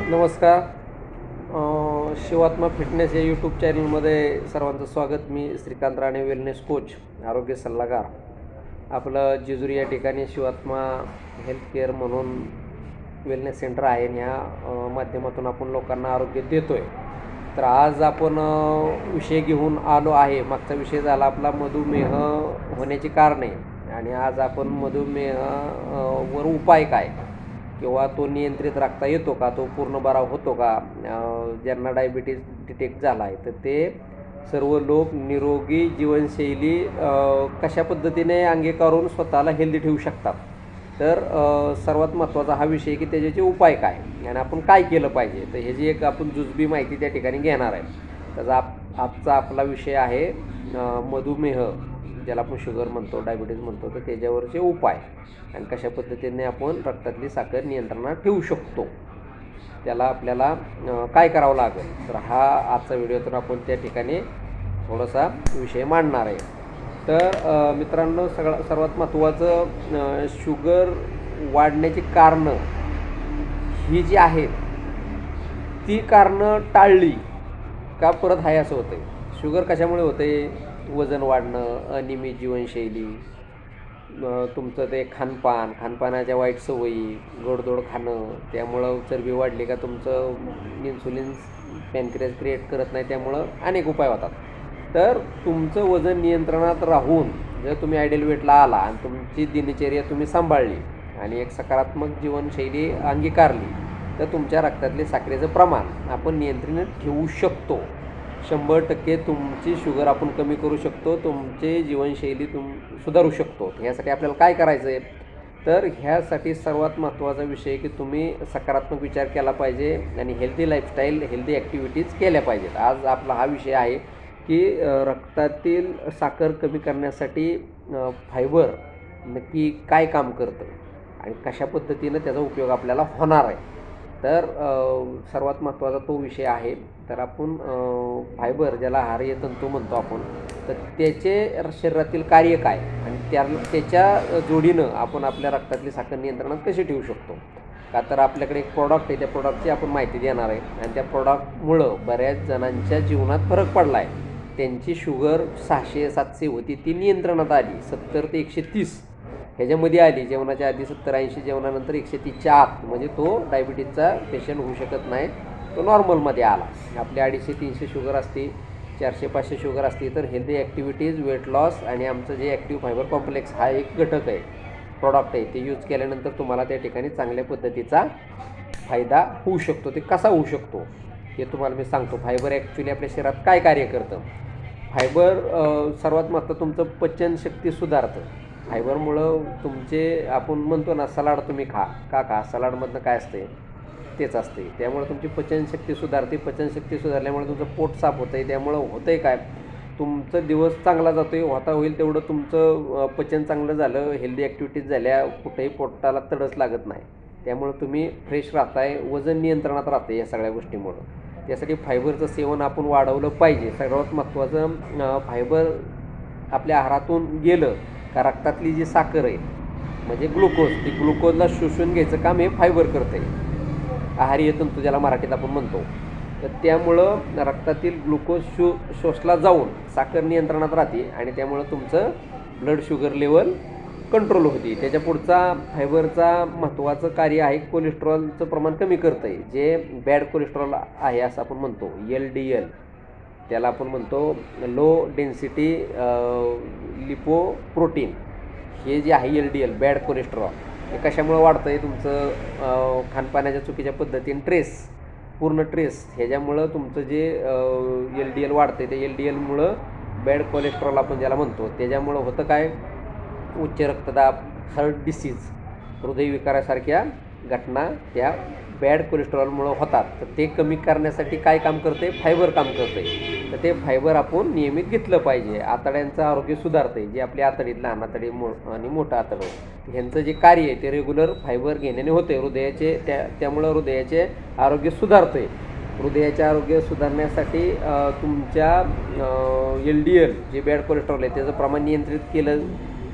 नमस्कार. शिवात्मा फिटनेस या यूट्यूब चॅनलमध्ये सर्वांचं स्वागत. मी श्रीकांत राणे वेलनेस कोच आरोग्य सल्लागार. आपलं जेजुरी या ठिकाणी शिवात्मा हेल्थ केअर म्हणून वेलनेस सेंटर आहे आणि ह्या माध्यमातून आपण लोकांना आरोग्य देतो आहे तर आज आपण विषय घेऊन आलो आहे. मागचा विषय झाला आपला मधुमेह होण्याची कारणे. आणि आज आपण मधुमेह वर उपाय काय? किंवा तो नियंत्रित राखता येतो का? तो पूर्ण बरा होतो का? ज्यांना डायबिटीज डिटेक्ट झाला आहे तर ते सर्व लोक निरोगी जीवनशैली कशा पद्धतीने अंगीकारून स्वतःला हेल्दी ठेवू शकतात? तर सर्वात महत्त्वाचा हा विषय की त्याचे उपाय काय? आणि आपण काय केलं पाहिजे? तर ह्याची एक आपण जुजबी माहिती त्या ठिकाणी घेणार आहे. त्याचा आप आजचा आपला विषय आहे मधुमेह. ज्याला आपण शुगर म्हणतो डायबिटीज म्हणतो तर त्याच्यावरचे उपाय आणि कशा पद्धतीने आपण रक्तातली साखर नियंत्रणात ठेवू शकतो त्याला आपल्याला काय करावं लागेल? तर हा आजचा व्हिडिओतून आपण त्या ठिकाणी थोडासा विषय मांडणार आहे. तर मित्रांनो सगळं सर्वात महत्त्वाचं शुगर वाढण्याची कारणं ही जी आहेत ती कारणं टाळली का परत हाय असं होतं शुगर कशामुळे होते वजन वाढणं अनियमित जीवनशैली तुमचं ते खानपान खानपानाच्या वाईट सवयी गोडधोड खाणं त्यामुळं चरबी वाढली का तुमचं इन्सुलिन पॅनक्रियाज क्रिएट करत नाही त्यामुळं अनेक उपाय होतात. तर तुमचं वजन नियंत्रणात राहून जर तुम्ही आयडियल वेटला आला आणि तुमची दिनचर्या तुम्ही सांभाळली आणि एक सकारात्मक जीवनशैली अंगीकारली तर तुमच्या रक्तातले साखरेचं प्रमाण आपण नियंत्रित ठेवू शकतो. शंभर टक्के तुमची शुगर आपण कमी करू शकतो तुमची जीवनशैली तुम सुधारू शकतो. ह्यासाठी आपल्याला काय करायचं आहे तर ह्यासाठी सर्वात महत्त्वाचा विषय की तुम्ही सकारात्मक विचार केला पाहिजे आणि हेल्दी लाईफस्टाईल हेल्दी ॲक्टिव्हिटीज केल्या पाहिजेत. आज आपला हा विषय आहे की रक्तातील साखर कमी करण्यासाठी फायबर नक्की काय काम करतं आणि कशा पद्धतीनं त्याचा उपयोग आपल्याला होणार आहे. तर सर्वात महत्त्वाचा तो विषय आहे. तर आपण फायबर ज्याला हार्य तंतू म्हणतो आपण तर त्याचे शरीरातील कार्य काय? आणि त्या त्याच्या जोडीनं आपण आपल्या रक्तातली साखर नियंत्रणात कशी ठेवू शकतो? का तर आपल्याकडे एक प्रॉडक्ट आहे त्या प्रॉडक्टची आपण माहिती देणार आहे. आणि त्या प्रॉडक्टमुळं बऱ्याच जणांच्या जीवनात फरक पडला आहे त्यांची शुगर सहाशे सातशे होती ती नियंत्रणात आली. सत्तर ते एकशे तीस ह्याच्यामध्ये आली जेवणाच्या आधी सत्तर ऐंशी जेवणानंतर एकशे तीसच्या आत म्हणजे तो डायबिटीजचा पेशंट होऊ शकत नाही. तो नॉर्मलमध्ये आला. आपल्या अडीचशे तीनशे शुगर असते चारशे पाचशे शुगर असते तर हेल्दी ॲक्टिव्हिटीज वेट लॉस आणि आमचं जे ॲक्टिव्ह फायबर कॉम्प्लेक्स हा एक घटक आहे. प्रॉडक्ट आहे. ते यूज केल्यानंतर तुम्हाला त्या ठिकाणी चांगल्या पद्धतीचा फायदा होऊ शकतो. ते कसा होऊ शकतो? हे तुम्हाला मी सांगतो. फायबर ॲक्च्युली आपल्या शरीरात काय कार्य करतं? फायबर सर्वात महत्त्व तुमचं पचनशक्ती सुधारतं. फायबरमुळं तुमचे आपण म्हणतो ना सलाड तुम्ही खा. का खा? सलाडमधनं काय असते? तेच असते. त्यामुळे तुमची पचनशक्ती सुधारते. पचनशक्ती सुधारल्यामुळे तुमचं पोट साफ होतं आहे त्यामुळं होतं आहे काय? तुमचं दिवस चांगला जातो आहे होता होईल तेवढं तुमचं पचन चांगलं झालं. हेल्दी ॲक्टिव्हिटीज झाल्या. कुठेही पोटाला तडस लागत नाही. त्यामुळं तुम्ही फ्रेश राहताय. वजन नियंत्रणात राहते या सगळ्या गोष्टीमुळं. त्यासाठी फायबरचं सेवन आपण वाढवलं पाहिजे. सर्वात महत्त्वाचं फायबर आपल्या आहारातून गेलं. का रक्तातली जी साखर आहे म्हणजे ग्लुकोज ती ग्लुकोजला शोषून घ्यायचं काम हे फायबर करते आहारी तंतू ज्याला मराठीत आपण म्हणतो. तर त्यामुळं रक्तातील ग्लुकोज शो शोषला जाऊन साखर नियंत्रणात राहते आणि त्यामुळं तुमचं ब्लड शुगर लेवल कंट्रोल होते. त्याच्या पुढचा फायबरचा महत्त्वाचं कार्य आहे कोलेस्ट्रॉलचं प्रमाण कमी करतं आहे जे बॅड कोलेस्ट्रॉल आहे असं आपण म्हणतो एल डी एल त्याला आपण म्हणतो लो डेन्सिटी लिपो प्रोटीन हे जे आहे L D L bad cholesterol हे कशामुळं वाढतं आहे तुमचं खानपाण्याच्या खानपानाच्या चुकीच्या पद्धतीने ट्रेस पूर्ण ट्रेस ह्याच्यामुळं तुमचं जे एल डी एल वाढतं ते एल डी एलमुळं बॅड कोलेस्ट्रॉल आपण ज्याला म्हणतो त्याच्यामुळं होतं काय? उच्च रक्तदाब हार्ट डिसीज हृदयविकारासारख्या घटना त्या बॅड कोलेस्ट्रॉलमुळं होतात. तर ते कमी करण्यासाठी काय काम करते फायबर काम करते तर ते फायबर आपण नियमित घेतलं पाहिजे. आतड्यांचं आरोग्य सुधारते जे आपली आतडीत लहान आतडी मो आणि मोठं आतडं. ह्यांचं जे कार्य आहे ते रेग्युलर फायबर घेण्याने होते हृदयाचे त्या त्यामुळं हृदयाचे आरोग्य सुधारते हृदयाचे आरोग्य सुधारण्यासाठी तुमच्या एल डी एल जे बॅड कोलेस्ट्रॉल आहे त्याचं प्रमाण नियंत्रित केलं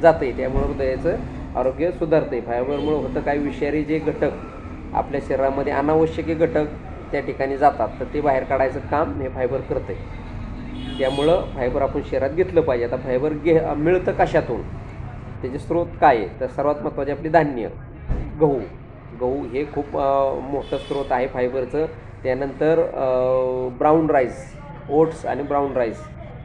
जातं आहे त्यामुळं हृदयाचं आरोग्य सुधारते. फायबरमुळं होतं काही विषारी जे घटक आपल्या शरीरामध्ये अनावश्यक घटक त्या ठिकाणी जातात तर ते बाहेर काढायचं काम हे फायबर करतं आहे त्यामुळं फायबर आपण शरीरात घेतलं पाहिजे. आता फायबर घे मिळतं कशातून? त्याचे स्रोत काय आहे? तर सर्वात महत्त्वाचे आपली धान्य गहू. गहू हे खूप मोठं स्रोत आहे फायबरचं. त्यानंतर ब्राऊन राईस ओट्स आणि ब्राऊन राईस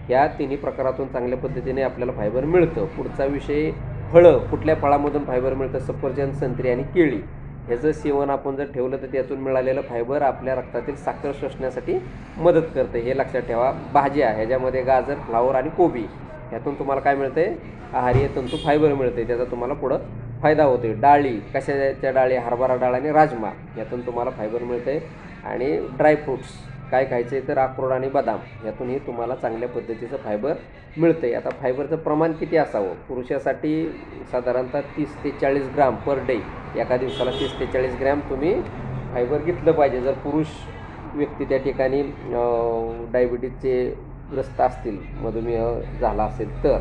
या तिन्ही प्रकारातून चांगल्या पद्धतीने आपल्याला फायबर मिळतं. पुढचा विषय फळं कुठल्या फळामधून फायबर मिळतं? सफरचंद संत्री आणि केळी. ह्याचं सेवन आपण जर ठेवलं तर त्यातून मिळालेलं फायबर आपल्या रक्तातील साखर शोषण्यासाठी मदत करते. हे लक्षात ठेवा. भाज्या ह्याच्यामध्ये गाजर फ्लावर आणि कोबी. ह्यातून तुम्हाला काय मिळते आहार्य तंतू फायबर मिळते त्याचा तुम्हाला पुढं फायदा होतो डाळी. कशाच्या डाळी? हरभरा डाळ आणि राजमा. यातून तुम्हाला फायबर मिळते आणि ड्रायफ्रूट्स काय खायचे तर अक्रोड आणि बदाम यातूनही तुम्हाला चांगल्या पद्धतीचं फायबर मिळते आता फायबरचं प्रमाण किती असावं? पुरुषासाठी साधारणतः तीस ते चाळीस ग्राम पर डे. एका दिवसाला तीस ते चाळीस ग्रॅम तुम्ही फायबर घेतलं पाहिजे. जर पुरुष व्यक्ती त्या ठिकाणी डायबिटीजचे ग्रस्त असतील मधुमेह झाला असेल तर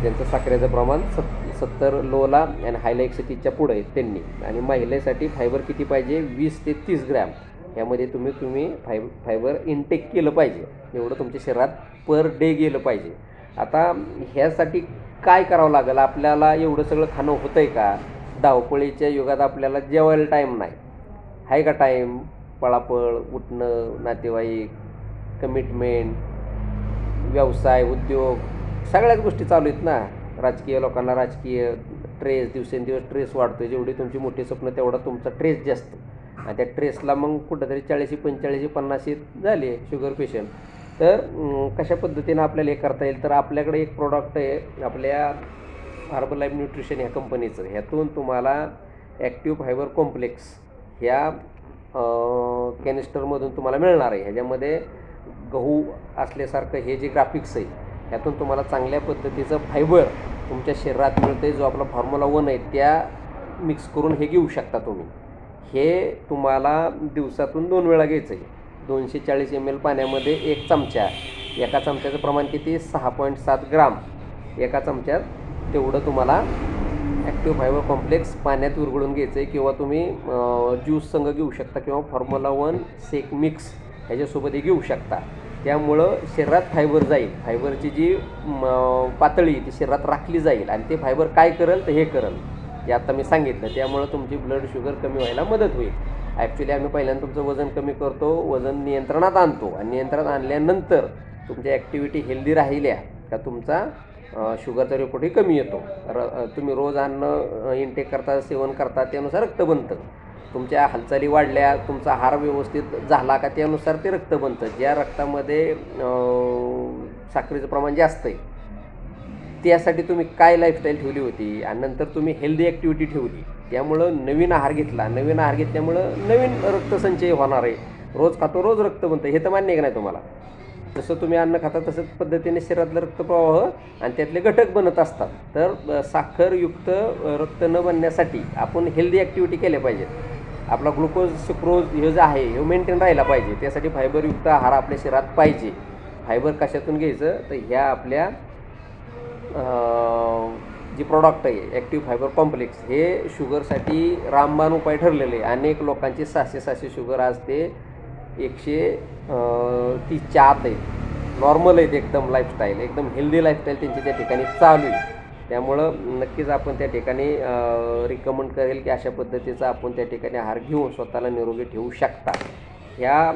ज्यांचं साखरेचं प्रमाण सत् सत्तर लोला आणि हायला एकशे तीसच्या पुढं आहे त्यांनी. आणि महिलेसाठी फायबर किती पाहिजे? वीस ते तीस ग्रॅम. यामध्ये तुम्ही तुम्ही फाय फायबर इनटेक केलं पाहिजे. एवढं तुमच्या शरीरात पर डे गेलं पाहिजे. आता ह्यासाठी काय करावं लागेल? आपल्याला एवढं सगळं खाणं होतं आहे का? धावपळीच्या युगात आपल्याला जेवायला टाईम नाही. आहे का टाईम पळापळ उठणं नातेवाईक कमिटमेंट व्यवसाय उद्योग सगळ्याच गोष्टी चालू आहेत ना? राजकीय लोकांना राजकीय ट्रेस दिवसेंदिवस ट्रेस वाढतो जेवढी तुमची मोठी स्वप्न तेवढा तुमचा ट्रेस जास्त. आणि त्या ट्रेसला मग कुठंतरी चाळीशी पंचेचाळीशी पन्नाशी झाली शुगर पेशंट तर कशा पद्धतीनं आपल्याला हे करता येईल? तर आपल्याकडे एक प्रोडक्ट आहे आपल्या हार्बल लाईफ न्यूट्रिशन ह्या कंपनीचं ह्यातून तुम्हाला ॲक्टिव्ह फायबर कॉम्प्लेक्स ह्या कॅनिस्टरमधून तुम्हाला मिळणार आहे. ह्याच्यामध्ये गहू असल्यासारखं हे जे ग्राफिक्स आहे ह्यातून तुम्हाला चांगल्या पद्धतीचं फायबर तुमच्या शरीरात मिळते जो आपला फॉर्म्युला वन आहे त्या मिक्स करून हे घेऊ शकता तुम्ही. हे तुम्हाला दिवसातून दोन वेळा घ्यायचं आहे. दोनशे चाळीस एम एल पाण्यामध्ये एक चमचा एका चमच्याचं प्रमाण किती? सहा पॉईंट सात ग्राम. एका चमच्यात तेवढं तुम्हाला ॲक्टिव्ह फायबर कॉम्प्लेक्स पाण्यात विरघळून घ्यायचं आहे किंवा तुम्ही ज्यूस संघ घेऊ शकता किंवा फॉर्म्युला वन सेक मिक्स ह्याच्यासोबतही घेऊ शकता. त्यामुळं शरीरात फायबर जाईल. फायबरची जी पातळी ती शरीरात राखली जाईल. आणि ते फायबर काय करेल? तर हे करेल. जे आता मी सांगितलं त्यामुळं तुमची ब्लड शुगर कमी व्हायला मदत होईल. ॲक्च्युली आम्ही पहिल्यांदा तुमचं वजन कमी करतो वजन नियंत्रणात आणतो. आणि नियंत्रणात आणल्यानंतर तुमच्या ॲक्टिव्हिटी हेल्दी राहिल्या का तुमचा शुगरचा रिपोर्टही कमी येतो. र तुम्ही रोज अन्न इनटेक करता सेवन करता त्यानुसार रक्त बनतं. तुमच्या हालचाली वाढल्या तुमचा आहार व्यवस्थित झाला का त्यानुसार ते रक्त बनतं. ज्या रक्तामध्ये साखरेचं प्रमाण जास्त आहे त्यासाठी तुम्ही काय लाईफस्टाईल ठेवली होती? आणि नंतर तुम्ही हेल्दी ॲक्टिव्हिटी ठेवली. त्यामुळं नवीन आहार घेतला. नवीन आहार घेतल्यामुळं नवीन रक्तसंचय होणार आहे. रोज खातो रोज रक्त बनतं. हे तर मान्य आहे नाही तुम्हाला? जसं तुम्ही अन्न खाता तसंच पद्धतीने शरीरातलं रक्तप्रवाह आणि त्यातले घटक बनत असतात. तर साखरयुक्त रक्त न बनण्यासाठी आपण हेल्दी ॲक्टिव्हिटी केल्या पाहिजेत. आपला ग्लुकोज सुक्रोज हे जे आहे हे मेंटेन राहिला पाहिजे. त्यासाठी फायबरयुक्त आहार आपल्या शरीरात पाहिजे. फायबर कशातून घ्यायचं? तर ह्या आपल्या जी प्रॉडक्ट आहे ॲक्टिव्ह फायबर कॉम्प्लेक्स हे शुगरसाठी रामबाण उपाय ठरलेले आहे. अनेक लोकांचे सहाशे सहाशे शुगर आज ते एकशे अं, तीसच्या आत आहेत. नॉर्मल आहेत एकदम लाईफस्टाईल एकदम हेल्दी लाईफस्टाईल त्यांची त्या ठिकाणी चालू आहे. त्यामुळं नक्कीच आपण त्या ठिकाणी रिकमेंड करेल की अशा पद्धतीचा आपण त्या ठिकाणी आहार घेऊन स्वतःला निरोगी ठेवू शकता. ह्या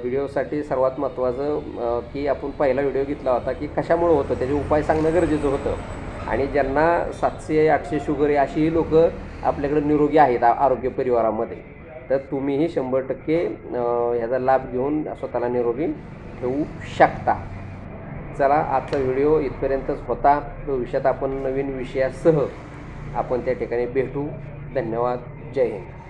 व्हिडिओसाठी सर्वात महत्त्वाचं की आपण पहिला व्हिडिओ घेतला होता की कशामुळं होतं त्याचे उपाय सांगणं गरजेचं होतं. आणि ज्यांना सातशे आठशे शुगर आहे अशीही लोक आपल्याकडे निरोगी आहेत आरोग्य परिवारामध्ये. तर तुम्हीही शंभर टक्के ह्याचा लाभ घेऊन स्वतःला निरोगी ठेवू शकता. चला आजचा व्हिडिओ इथपर्यंतच होता. भविष्यात आपण नवीन विषयासह आपण त्या ठिकाणी भेटू. धन्यवाद. जय हिंद.